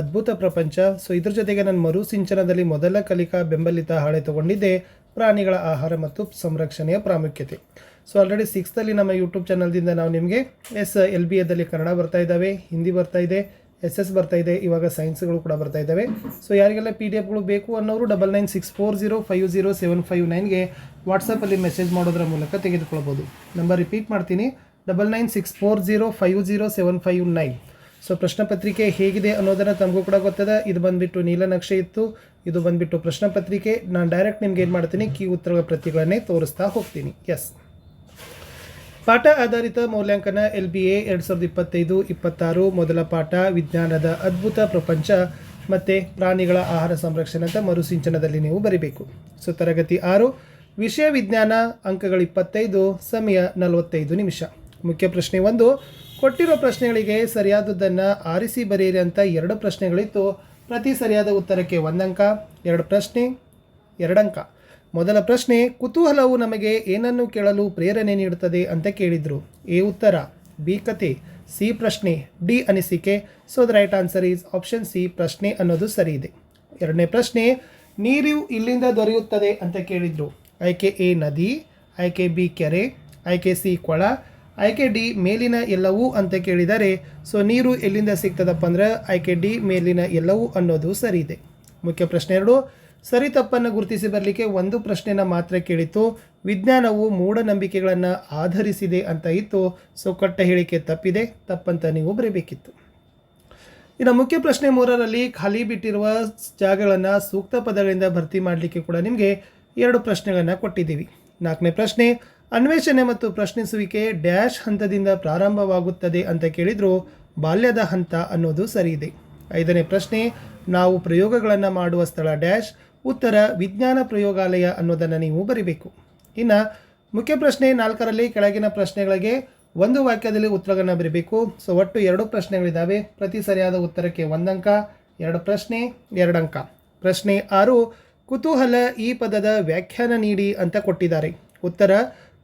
ಅದ್ಭುತ ಪ್ರಪಂಚ. ಸೊ ಇದ್ರ ಜೊತೆಗೆ ನಾನು ಮರುಸಿಂಚನದಲ್ಲಿ ಮೊದಲ ಕಲಿಕಾ ಬೆಂಬಲಿತ ಹಾಳೆ ತಗೊಂಡಿದ್ದೆ ಪ್ರಾಣಿಗಳ ಆಹಾರ ಮತ್ತು ಸಂರಕ್ಷಣೆಯ ಪ್ರಾಮುಖ್ಯತೆ. ಸೊ ಆಲ್ರೆಡಿ ಸಿಕ್ಸ್ತಲ್ಲಿ ನಮ್ಮ ಯೂಟ್ಯೂಬ್ ಚಾನಲ್ದಿಂದ ನಾವು ನಿಮಗೆ ಎಸ್ ಎಲ್ ಬಿ ಎದಲ್ಲಿ ಕನ್ನಡ ಬರ್ತಾ ಇದ್ದಾವೆ, ಹಿಂದಿ ಬರ್ತಾ ಇದೆ ಎಸ್ ಎಸ್ ಬರ್ತಾ ಇದೆ, ಇವಾಗ ಸೈನ್ಸ್ಗಳು ಕೂಡ ಬರ್ತಾ ಇದ್ದಾವೆ. ಸೊ ಯಾರಿಗೆಲ್ಲ ಪಿ ಡಿ ಎಫ್ಗಳು ಬೇಕು ಅನ್ನೋರು double nine six four zero five zero seven five ನೈನ್ಗೆ ವಾಟ್ಸಪ್ಪಲ್ಲಿ ಮೆಸೇಜ್ ಮಾಡೋದ್ರ ಮೂಲಕ ತೆಗೆದುಕೊಳ್ಬೋದು. ನಂಬರ್ ರಿಪೀಟ್ ಮಾಡ್ತೀನಿ. Double nine six four zero five zero seven five nine so ಪ್ರಶ್ನೆ ಪತ್ರಿಕೆ ಹೇಗಿದೆ ಅನ್ನೋದನ್ನು ತಮಗೂ ಕೂಡ ಗೊತ್ತದ. ಇದು ಬಂದುಬಿಟ್ಟು ನೀಲನಕ್ಷೆ ಇತ್ತು. ಇದು ಬಂದ್ಬಿಟ್ಟು ಪ್ರಶ್ನೆ ಪತ್ರಿಕೆ. ನಾನು ಡೈರೆಕ್ಟ್ ನಿಮ್ಗೆ ಏನು ಮಾಡ್ತೀನಿ? ಕೀ ಉತ್ತರಗಳ ಪ್ರತಿಗಳನ್ನೇ ತೋರಿಸ್ತಾ ಹೋಗ್ತೀನಿ. ಎಸ್ ಪಾಠ ಆಧಾರಿತ ಮೌಲ್ಯಾಂಕನ ಎಲ್ ಬಿ ಎ ಎರಡು ಸಾವಿರದ ಇಪ್ಪತ್ತೈದು, ಇಪ್ಪತ್ತಾರು, ಮೊದಲ ಪಾಠ, ವಿಜ್ಞಾನದ ಅದ್ಭುತ ಪ್ರಪಂಚ ಮತ್ತು ಪ್ರಾಣಿಗಳ ಆಹಾರ ಸಂರಕ್ಷಣೆ ಅಂತ ಮರುಸಿಂಚನದಲ್ಲಿ ನೀವು ಬರೀಬೇಕು. ಸೊ ತರಗತಿ ಆರು, ವಿಷಯ ವಿಜ್ಞಾನ ಅಂಕಗಳು ಇಪ್ಪತ್ತೈದು, ಸಮಯ ನಲವತ್ತೈದು ನಿಮಿಷ. ಮುಖ್ಯ ಪ್ರಶ್ನೆ ಒಂದು ಕೊಟ್ಟಿರೋ ಪ್ರಶ್ನೆಗಳಿಗೆ ಸರಿಯಾದದ್ದನ್ನು ಆರಿಸಿ ಬರೆಯಿರಿ ಅಂತ ಎರಡು ಪ್ರಶ್ನೆಗಳಿತ್ತು. ಪ್ರತಿ ಸರಿಯಾದ ಉತ್ತರಕ್ಕೆ ಒಂದಂಕ, ಎರಡು ಪ್ರಶ್ನೆ, ಎರಡಂಕ. ಮೊದಲ ಪ್ರಶ್ನೆ, ಕುತೂಹಲವು ನಮಗೆ ಏನನ್ನು ಕೇಳಲು ಪ್ರೇರಣೆ ನೀಡುತ್ತದೆ ಅಂತ ಕೇಳಿದರು. ಎ ಉತ್ತರ, ಬಿ ಕತೆ, ಸಿ ಪ್ರಶ್ನೆ, ಡಿ ಅನಿಸಿಕೆ. So the right answer is option C ಪ್ರಶ್ನೆ ಅನ್ನೋದು ಸರಿ ಇದೆ ಎರಡನೇ ಪ್ರಶ್ನೆ ನೀರು ಇಲ್ಲಿಂದ ದೊರೆಯುತ್ತದೆ ಅಂತ ಕೇಳಿದರು. ಆಯ್ಕೆ ಎ ನದಿ, ಆಯ್ಕೆ ಬಿ ಕೆರೆ, ಆಯ್ಕೆ ಸಿ ಕೊಳ ಆಯ್ಕೆ ಡಿ ಮೇಲಿನ ಎಲ್ಲವೂ ಅಂತ ಕೇಳಿದರೆ ಸೊ ನೀರು ಎಲ್ಲಿಂದ ಸಿಗ್ತದಪ್ಪ ಅಂದ್ರೆ ಆಯ್ಕೆ ಡಿ ಮೇಲಿನ ಎಲ್ಲವೂ ಅನ್ನೋದು ಸರಿ ಇದೆ ಮುಖ್ಯ ಪ್ರಶ್ನೆ ಎರಡು, ಸರಿ ತಪ್ಪನ್ನು ಗುರುತಿಸಿ ಬರಲಿಕ್ಕೆ ಒಂದು ಪ್ರಶ್ನೆನ ಮಾತ್ರ ಕೇಳಿತ್ತು ವಿಜ್ಞಾನವು ಮೂಢನಂಬಿಕೆಗಳನ್ನು ಆಧರಿಸಿದೆ ಅಂತ ಇತ್ತು, ಸೊ ಕೊಟ್ಟ ಹೇಳಿಕೆ ತಪ್ಪಿದೆ, ತಪ್ಪಂತ ನೀವು ಬರೀಬೇಕಿತ್ತು. ಇನ್ನು ಮುಖ್ಯ ಪ್ರಶ್ನೆ ಮೂರರಲ್ಲಿ ಖಾಲಿ ಬಿಟ್ಟಿರುವ ಜಾಗಗಳನ್ನು ಸೂಕ್ತ ಪದಗಳಿಂದ ಭರ್ತಿ ಮಾಡಲಿಕ್ಕೆ ಕೂಡ ನಿಮಗೆ ಎರಡು ಪ್ರಶ್ನೆಗಳನ್ನು ಕೊಟ್ಟಿದ್ದೀವಿ. ನಾಲ್ಕನೇ ಪ್ರಶ್ನೆ ಅನ್ವೇಷಣೆ ಮತ್ತು ಪ್ರಶ್ನಿಸುವಿಕೆ ಡ್ಯಾಶ್ ಹಂತದಿಂದ ಪ್ರಾರಂಭವಾಗುತ್ತದೆ ಅಂತ ಕೇಳಿದರೂ ಬಾಲ್ಯದ ಹಂತ ಅನ್ನೋದು ಸರಿ ಇದೆ ಐದನೇ ಪ್ರಶ್ನೆ, ನಾವು ಪ್ರಯೋಗಗಳನ್ನು ಮಾಡುವ ಸ್ಥಳ ಡ್ಯಾಶ್, ಉತ್ತರ ವಿಜ್ಞಾನ ಪ್ರಯೋಗಾಲಯ ಅನ್ನೋದನ್ನು ನೀವು ಬರಿಬೇಕು. ಇನ್ನು ಮುಖ್ಯ ಪ್ರಶ್ನೆ ನಾಲ್ಕರಲ್ಲಿ ಕೆಳಗಿನ ಪ್ರಶ್ನೆಗಳಿಗೆ ಒಂದು ವಾಕ್ಯದಲ್ಲಿ ಉತ್ತರಗಳನ್ನು ಬರೀಬೇಕು. ಸೊ ಒಟ್ಟು ಎರಡು ಪ್ರಶ್ನೆಗಳಿದ್ದಾವೆ ಪ್ರತಿ ಸರಿಯಾದ ಉತ್ತರಕ್ಕೆ ಒಂದಂಕ, ಎರಡು ಪ್ರಶ್ನೆ, ಎರಡಂಕ. ಪ್ರಶ್ನೆ ಆರು, ಕುತೂಹಲ ಈ ಪದದ ವ್ಯಾಖ್ಯಾನ ನೀಡಿ ಅಂತ ಕೊಟ್ಟಿದ್ದಾರೆ. ಉತ್ತರ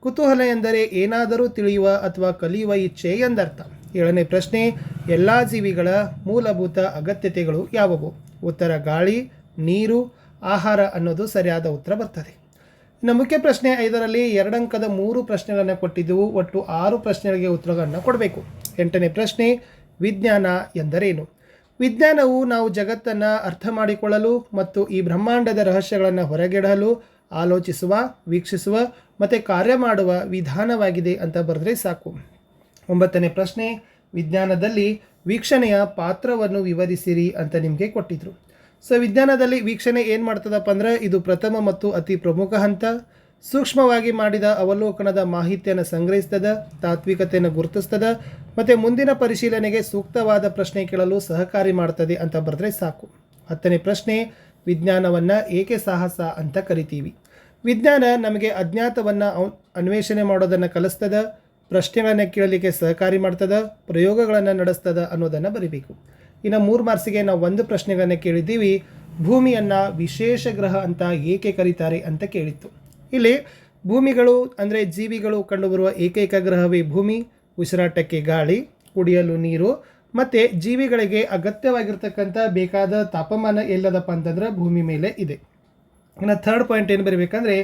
ಕುತೂಹಲ ಎಂದರೆ ಏನಾದರೂ ತಿಳಿಯುವ ಅಥವಾ ಕಲಿಯುವ ಇಚ್ಛೆ ಎಂದರ್ಥ. ಏಳನೇ ಪ್ರಶ್ನೆ, ಎಲ್ಲ ಜೀವಿಗಳ ಮೂಲಭೂತ ಅಗತ್ಯತೆಗಳು ಯಾವುವು? ಉತ್ತರ, ಗಾಳಿ, ನೀರು, ಆಹಾರ ಅನ್ನೋದು ಸರಿಯಾದ ಉತ್ತರ ಬರ್ತದೆ. ಇನ್ನು ಮುಖ್ಯ ಪ್ರಶ್ನೆ, ಐದರಲ್ಲಿ ಎರಡಂಕದ ಮೂರು ಪ್ರಶ್ನೆಗಳನ್ನು ಕೊಟ್ಟಿದ್ದೆವು. ಒಟ್ಟು ಆರು ಪ್ರಶ್ನೆಗಳಿಗೆ ಉತ್ತರಗಳನ್ನು ಕೊಡಬೇಕು. ಎಂಟನೇ ಪ್ರಶ್ನೆ, ವಿಜ್ಞಾನ ಎಂದರೇನು? ವಿಜ್ಞಾನವು ನಾವು ಜಗತ್ತನ್ನು ಅರ್ಥ ಮಾಡಿಕೊಳ್ಳಲು ಮತ್ತು ಈ ಬ್ರಹ್ಮಾಂಡದ ರಹಸ್ಯಗಳನ್ನು ಹೊರಗೆಡಲು, ಆಲೋಚಿಸುವ, ವೀಕ್ಷಿಸುವ ಮತ್ತು ಕಾರ್ಯ ಮಾಡುವ ವಿಧಾನವಾಗಿದೆ ಅಂತ ಬರೆದ್ರೆ ಸಾಕು. ಒಂಬತ್ತನೇ ಪ್ರಶ್ನೆ, ವಿಜ್ಞಾನದಲ್ಲಿ ವೀಕ್ಷಣೆಯ ಪಾತ್ರವನ್ನು ವಿವರಿಸಿರಿ ಅಂತ ನಿಮಗೆ ಕೊಟ್ಟಿದ್ರು. ಸೊ ವಿಜ್ಞಾನದಲ್ಲಿ ವೀಕ್ಷಣೆ ಏನು ಮಾಡ್ತದಪ್ಪ ಅಂದ್ರೆ ಇದು ಪ್ರಥಮ ಮತ್ತು ಅತಿ ಪ್ರಮುಖ ಹಂತ. ಸೂಕ್ಷ್ಮವಾಗಿ ಮಾಡಿದ ಅವಲೋಕನದ ಮಾಹಿತಿಯನ್ನು ಸಂಗ್ರಹಿಸ್ತದ, ತಾತ್ವಿಕತೆಯನ್ನು ಗುರುತಿಸ್ತದ, ಮತ್ತು ಮುಂದಿನ ಪರಿಶೀಲನೆಗೆ ಸೂಕ್ತವಾದ ಪ್ರಶ್ನೆ ಕೇಳಲು ಸಹಕಾರಿ ಮಾಡ್ತದೆ ಅಂತ ಬರೆದ್ರೆ ಸಾಕು. ಹತ್ತನೇ ಪ್ರಶ್ನೆ, ವಿಜ್ಞಾನವನ್ನು ಏಕೆ ಸಾಹಸ ಅಂತ ಕರಿತೀವಿ? ವಿಜ್ಞಾನ ನಮಗೆ ಅಜ್ಞಾತವನ್ನು ಅನ್ವೇಷಣೆ ಮಾಡೋದನ್ನು ಕಲಿಸ್ತದ, ಪ್ರಶ್ನೆಗಳನ್ನು ಕೇಳಲಿಕ್ಕೆ ಸಹಕಾರಿ ಮಾಡ್ತದ, ಪ್ರಯೋಗಗಳನ್ನು ನಡೆಸ್ತದ ಅನ್ನೋದನ್ನು ಬರಿಬೇಕು. ಇನ್ನು ಮೂರು ಮಾರ್ಸಿಗೆ ನಾವು ಒಂದು ಪ್ರಶ್ನೆಗಳನ್ನು ಕೇಳಿದ್ದೀವಿ, ಭೂಮಿಯನ್ನು ವಿಶೇಷ ಗ್ರಹ ಅಂತ ಏಕೆ ಕರೀತಾರೆ ಅಂತ ಕೇಳಿತ್ತು. ಇಲ್ಲಿ ಭೂಮಿಗಳು ಅಂದರೆ ಜೀವಿಗಳು ಕಂಡುಬರುವ ಏಕೈಕ ಗ್ರಹವೇ ಭೂಮಿ, ಉಸಿರಾಟಕ್ಕೆ ಗಾಳಿ, ಕುಡಿಯಲು ನೀರು, ಮತ್ತು ಜೀವಿಗಳಿಗೆ ಅಗತ್ಯವಾಗಿರ್ತಕ್ಕಂಥ ಬೇಕಾದ ತಾಪಮಾನ ಎಲ್ಲದಪ್ಪ ಅಂತಂದ್ರೆ ಭೂಮಿ ಮೇಲೆ ಇದೆ. ಇನ್ನು ಥರ್ಡ್ ಪಾಯಿಂಟ್ ಏನು ಬರಬೇಕಂದ್ರೆ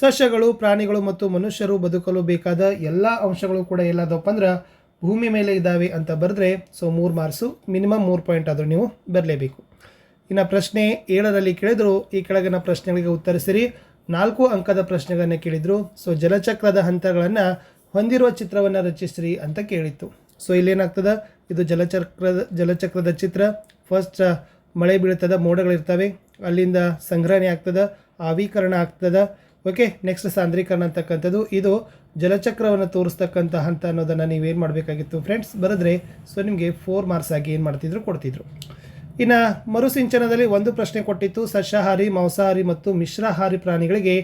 ಸಸ್ಯಗಳು, ಪ್ರಾಣಿಗಳು ಮತ್ತು ಮನುಷ್ಯರು ಬದುಕಲು ಬೇಕಾದ ಎಲ್ಲ ಅಂಶಗಳು ಕೂಡ ಎಲ್ಲದಪ್ಪ ಅಂದ್ರೆ ಭೂಮಿ ಮೇಲೆ ಇದ್ದಾವೆ ಅಂತ ಬರೆದ್ರೆ ಸೊ ಮೂರು ಮಾರ್ಕ್ಸು ಮಿನಿಮಮ್ ಮೂರು ಪಾಯಿಂಟ್ ಆದರೂ ನೀವು ಬರಲೇಬೇಕು. ಇನ್ನು ಪ್ರಶ್ನೆ ಏಳರಲ್ಲಿ ಕೇಳಿದ್ರು, ಈ ಕೆಳಗಿನ ಪ್ರಶ್ನೆಗಳಿಗೆ ಉತ್ತರಿಸಿರಿ. ನಾಲ್ಕು ಅಂಕದ ಪ್ರಶ್ನೆಗಳನ್ನು ಕೇಳಿದರು ಸೊ ಜಲಚಕ್ರದ ಹಂತಗಳನ್ನು ಹೊಂದಿರುವ ಚಿತ್ರವನ್ನು ರಚಿಸಿರಿ ಅಂತ ಕೇಳಿತ್ತು. ಸೊ ಇಲ್ಲೇನಾಗ್ತದೆ? ಇದು ಜಲಚಕ್ರದ ಜಲಚಕ್ರದ ಚಿತ್ರ. ಫಸ್ಟ್ ಮಳೆ ಬೀಳ್ತದೆ ಮೋಡಗಳಿರ್ತವೆ. ಅಲ್ಲಿಂದ ಸಂಗ್ರಹಣೆ ಆಗ್ತದೆ, ಆವೀಕರಣ ಆಗ್ತದೆ. ಓಕೆ ನೆಕ್ಸ್ಟ್ ಸಾಂದ್ರೀಕರಣ ಅಂತಕ್ಕಂಥದ್ದು. ಇದು ಜಲಚಕ್ರವನ್ನು ತೋರಿಸ್ತಕ್ಕಂಥ ಹಂತ ಅನ್ನೋದನ್ನು ನೀವೇನು ಮಾಡಬೇಕಾಗಿತ್ತು ಫ್ರೆಂಡ್ಸ್ ಬರೆದ್ರೆ ಸೊ ನಿಮಗೆ ಫೋರ್ ಮಾರ್ಕ್ಸ್ ಆಗಿ ಏನು ಮಾಡ್ತಿದ್ರು ಕೊಡ್ತಿದ್ರು. ಇನ್ನು ಮರುಸಿಂಚನದಲ್ಲಿ ಒಂದು ಪ್ರಶ್ನೆ ಕೊಟ್ಟಿತ್ತು. ಸಸ್ಯಾಹಾರಿ, ಮಾಂಸಾಹಾರಿ ಮತ್ತು ಮಿಶ್ರಾಹಾರಿ ಪ್ರಾಣಿಗಳಿಗೆ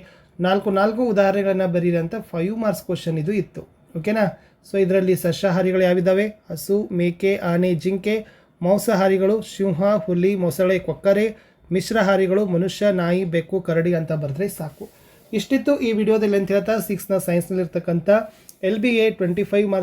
ನಾಲ್ಕು ನಾಲ್ಕು ಉದಾಹರಣೆಗಳನ್ನು ಬರೀರಿ ಅಂತ ಫೈವ್ ಮಾರ್ಕ್ಸ್ ಕ್ವಶನ್ ಇದು ಇತ್ತು. ಓಕೆನಾ ಸೊ ಇದರಲ್ಲಿ ಸಸ್ಯಾಹಾರಿಗಳು ಯಾವಿದ್ದಾವೆ ಹಸು, ಮೇಕೆ, ಆನೆ, ಜಿಂಕೆ, ಮಾಂಸಾಹಾರಿಗಳು, ಸಿಂಹ, ಹುಲಿ, ಮೊಸಳೆ, ಕೊಕ್ಕರೆ ಮಿಶ್ರಹಾರಿಗಳು, ಮನುಷ್ಯ, ನಾಯಿ, ಬೆಕ್ಕು, ಕರಡಿ ಅಂತ ಬರೆದ್ರೆ ಸಾಕು. ಇಷ್ಟಿತ್ತು ಈ ವಿಡಿಯೋದಲ್ಲಿ ಅಂತ ಹೇಳ್ತಾ ಸಿಕ್ಸ್ನ ಸೈನ್ಸ್ನಲ್ಲಿರ್ತಕ್ಕಂಥ L B A twenty five marks